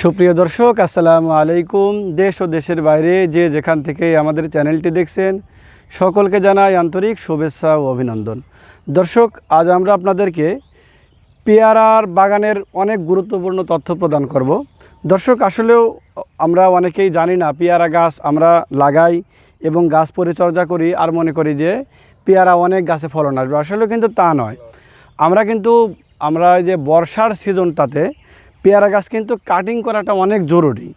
সুপ্রিয় দর্শক, আসসালামু আলাইকুম। দেশ ও দেশের বাইরে যে যেখান থেকে আমাদের চ্যানেলটি দেখছেন, সকলকে জানাই আন্তরিক শুভেচ্ছা ও অভিনন্দন। দর্শক, আজ আমরা আপনাদেরকে পেয়ারার বাগানের অনেক গুরুত্বপূর্ণ তথ্য প্রদান করব। দর্শক, আসলেও আমরা অনেকেই জানি না, পেয়ারা গাছ আমরা লাগাই এবং গাছ পরিচর্যা করি আর মনে করি যে পেয়ারা অনেক গাছে ফলন আসবে। আসলে কিন্তু তা নয়। আমরা কিন্তু, আমরা যে বর্ষার সিজনটাতে পেয়ারা গাছ কিন্তু কাটিং করাটা অনেক জরুরি।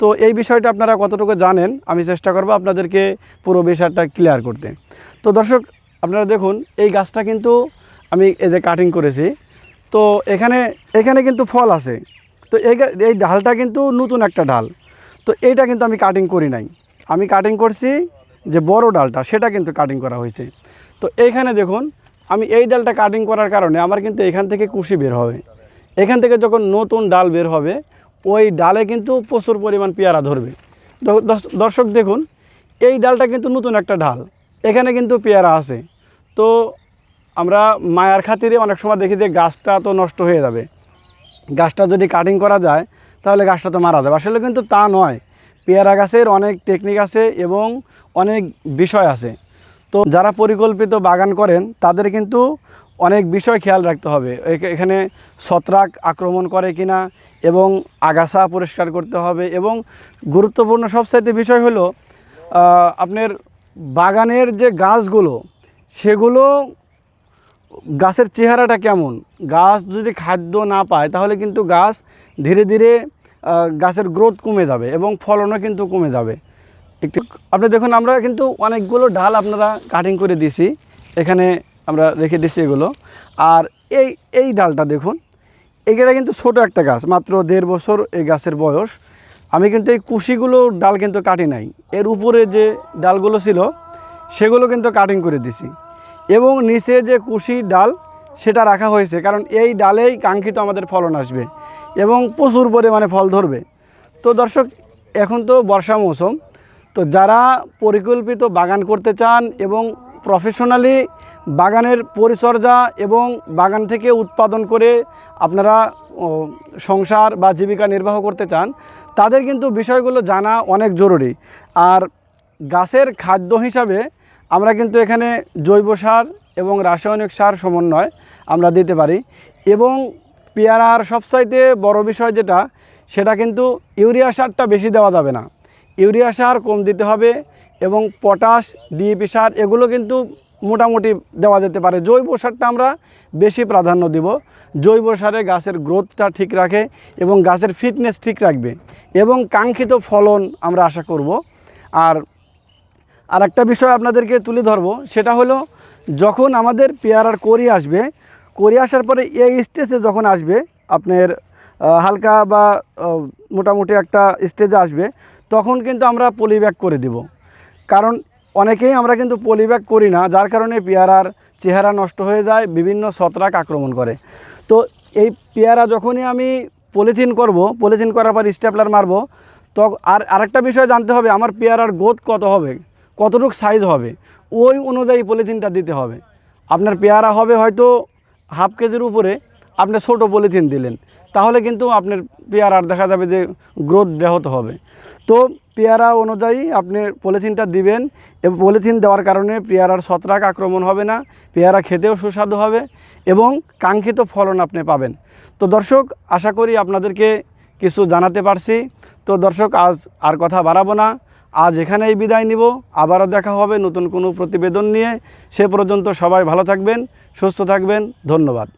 তো এই বিষয়টা আপনারা কতটুকু জানেন, আমি চেষ্টা করব আপনাদেরকে পুরো বিষয়টা ক্লিয়ার করতে। তো দর্শক, আপনারা দেখুন, এই গাছটা কিন্তু আমি এই যে কাটিং করেছি। তো এখানে এখানে কিন্তু ফল আছে। তো এই এই ডালটা কিন্তু নতুন একটা ডাল। তো এইটা কিন্তু আমি কাটিং করি নাই। আমি কাটিং করছি যে বড় ডালটা, সেটা কিন্তু কাটিং করা হয়েছে। তো এইখানে দেখুন, আমি এই ডালটা কাটিং করার কারণে আমার কিন্তু এখান থেকে কুশি বের হবে। এখান থেকে যখন নতুন ডাল বের হবে, ওই ডালে কিন্তু প্রচুর পরিমাণ পেয়ারা ধরবে। দর্শক দেখুন, এই ডালটা কিন্তু নতুন একটা ডাল। এখানে কিন্তু পেয়ারা আছে। তো আমরা মায়ার খাতিরে অনেক সময় দেখি যে গাছটা তো নষ্ট হয়ে যাবে। গাছটা যদি কাটিং করা যায়, তাহলে গাছটা তো মারা যাবে। আসলে কিন্তু তা নয়। পেয়ারা গাছের অনেক টেকনিক আছে এবং অনেক বিষয় আছে। তো যারা পরিকল্পিত বাগান করেন, তাদের কিন্তু অনেক বিষয় খেয়াল রাখতে হবে। এখানে ছত্রাক আক্রমণ করে কিনা এবং আগাছা পরিষ্কার করতে হবে এবং গুরুত্বপূর্ণ সবচাইতে বিষয় হলো আপনার বাগানের যে গাছগুলো, সেগুলো গাছের চেহারাটা কেমন? গাছ যদি খাদ্য না পায়, তাহলে কিন্তু গাছ ধীরে ধীরে গাছের গ্রোথ কমে যাবে এবং ফলনও কিন্তু কমে যাবে। একটু আপনি দেখুন, আমরা কিন্তু অনেকগুলো ডাল আপনারা কাটিং করে দিছি এখানে আমরা রেখে দিছি এগুলো। আর এই এই ডালটা দেখুন এইটা কিন্তু ছোট একটা গাছ, মাত্র দেড় বছর এই গাছের বয়স। আমি কিন্তু এই কুশিগুলো ডাল কিন্তু কাটি নাই। এর উপরে যে ডালগুলো ছিল, সেগুলো কিন্তু কাটিং করে দিছি। এবং নিচে যে কুশি ডাল, সেটা রাখা হয়েছে, কারণ এই ডালেই কাঙ্ক্ষিত আমাদের ফলন আসবে এবং প্রচুর পরিমাণে ফল ধরবে। তো দর্শক, এখন তো বর্ষা মৌসুম, তো যারা পরিকল্পিত বাগান করতে চান এবং প্রফেশনালি বাগানের পরিচর্যা এবং বাগান থেকে উৎপাদন করে আপনারা সংসার বা জীবিকা নির্বাহ করতে চান, তাদের কিন্তু বিষয়গুলো জানা অনেক জরুরি। আর গাছের খাদ্য হিসাবে আমরা কিন্তু এখানে জৈব সার এবং রাসায়নিক সার সমন্বয় আমরা দিতে পারি। এবং পেয়ারার সবচাইতে বড় বিষয় যেটা, সেটা কিন্তু ইউরিয়া সারটা বেশি দেওয়া যাবে না। ইউরিয়া সার কম দিতে হবে এবং পটাশ ডিএপি সার, এগুলো কিন্তু মোটামুটি দেওয়া যেতে পারে। জৈব সারটা আমরা বেশি প্রাধান্য দিব। জৈব সারে গাছের গ্রোথটা ঠিক রাখে এবং গাছের ফিটনেস ঠিক রাখবে এবং কাঙ্ক্ষিত ফলন আমরা আশা করব। আর আর একটা বিষয় আপনাদেরকে তুলে ধরবো, সেটা হলো যখন আমাদের পেয়ারার করি আসবে করি আসার পরে এই স্টেজে যখন আসবে, আপনার হালকা বা মোটামুটি একটা স্টেজে আসবে, তখন কিন্তু আমরা পলিব্যাক করে দিব। কারণ অনেকেই আমরা কিন্তু পলিব্যাক করি না, যার কারণে পেয়ারার চেহারা নষ্ট হয়ে যায়, বিভিন্ন ছত্রাক আক্রমণ করে। তো এই পেয়ারা যখনই আমি পলিথিন করব, পলিথিন করার পর স্টেপলার মারবো তো আর আরেকটা বিষয় জানতে হবে, আমার পেয়ারার গোদ কত হবে? কতটুকু সাইজ হবে? ওই অনুযায়ী পলিথিনটা দিতে হবে। আপনার পেয়ারা হবে হয়তো হাফ কেজির উপরে আপনি ছোটো পলিথিন দিলেন, তাহলে কিন্তু আপনার পেয়ারার দেখা যাবে যে গ্রোথ ব্যাহত হবে। তো পেয়ারা অনুযায়ী আপনি পলিথিনটা দিবেন, এবং পলিথিন দেওয়ার কারণে পেয়ারার ছত্রাক আক্রমণ হবে না, পেয়ারা খেতেও সুস্বাদু হবে, এবং কাঙ্ক্ষিত ফলন আপনি পাবেন। তো দর্শক, আশা করি আপনাদেরকে কিছু জানাতে পারছি। তো দর্শক, আজ আর কথা বাড়াবো না। আজ এখানেই বিদায় নিব। আবারও দেখা হবে নতুন কোনো প্রতিবেদন নিয়ে। সে পর্যন্ত সবাই ভালো থাকবেন, সুস্থ থাকবেন। ধন্যবাদ।